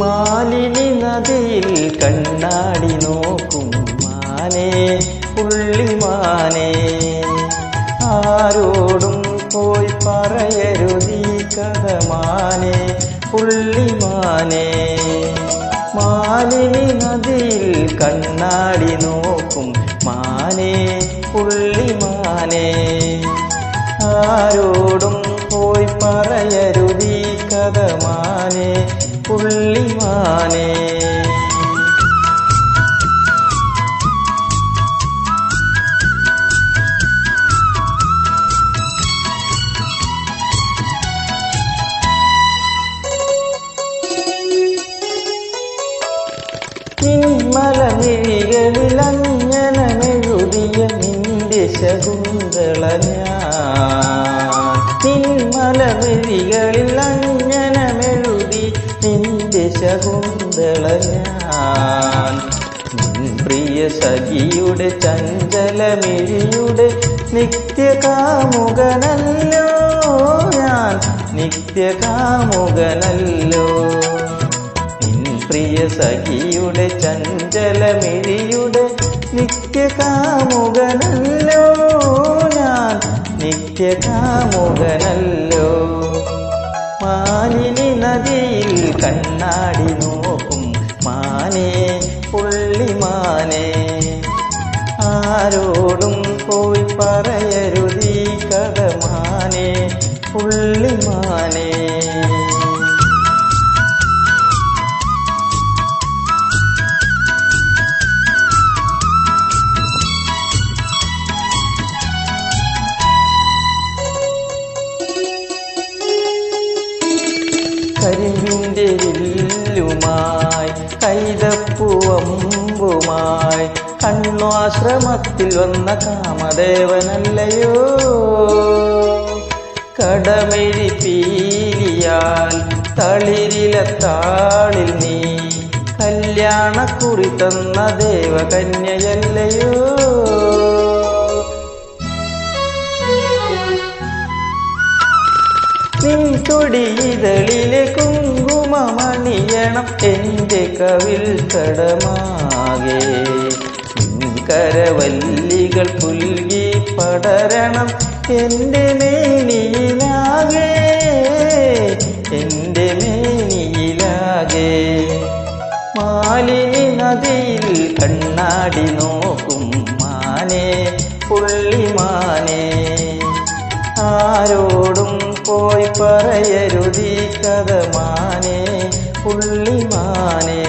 മാലിനി നദിയിൽ കണ്ണാടി നോക്കും മാനേ പുള്ളിമാനേ ആരോടും പോയി പറയരുതി കഥ മാനേ പുള്ളിമാനേ മാലിനി നദിയിൽ കണ്ണാടി നോക്കും മാനേ പുള്ളിമാനേ ആരോടും പോയി പറയരുതി കഥ മാനേ. പുള്ളിമാനേ നിന്മലമിഴികളിൽ അഞ്ജനമെഴുതിയ നിന്റെ ശകുന്തള ഞാൻ. നിന്മലമിഴികളിൽ അഞ്ജനമെഴുതി നിന്റെ ശകുന്തള ഞാൻ പ്രിയ സഖിയുടെ ചഞ്ചലമിഴിയുടെ നിത്യകാമുകനല്ലോ ഞാൻ. നിത്യകാമുകനല്ലോ. പ്രിയ സഖിയുടെ ചഞ്ചലമിഴിയുടെ നിത്യകാമുകനല്ലോ ഞാൻ. നിത്യകാമുകനല്ലോ. മാലിനി നദിയിൽ കണ്ണാടി നോക്കും മാനേ പുള്ളിമാനേ ആരോടും പോയി പറയരുതീ കഥ മാനേ പുള്ളിമാനേ കരിമ്പിന്റെ വില്ലുമായി കൈതപ്പുവമ്പുമായി കണ്ണാശ്രമത്തിൽ വന്ന കാമദേവനല്ലയോ? കടമെഴി പീലിയാൽ തളിരിലെ താളിൽ നീ കല്യാണക്കുറി തന്ന ദേവകന്യയല്ലയോ? നിൻ കുങ്കുമണിയണം എന്റെ കവിൽ കടമാകെ. കരവല്ലികൾ പുൽകി പടരണം എന്റെ മേനിയിലാകെ എന്റെ മേനിയിലാകെ. മാലിനി നദിയിൽ കണ്ണാടി നോക്കും മാനേ പുള്ളിമാനേ ആരോടും പോയി പറയരുതീ കഥ മാനേ പുള്ളിമാനേ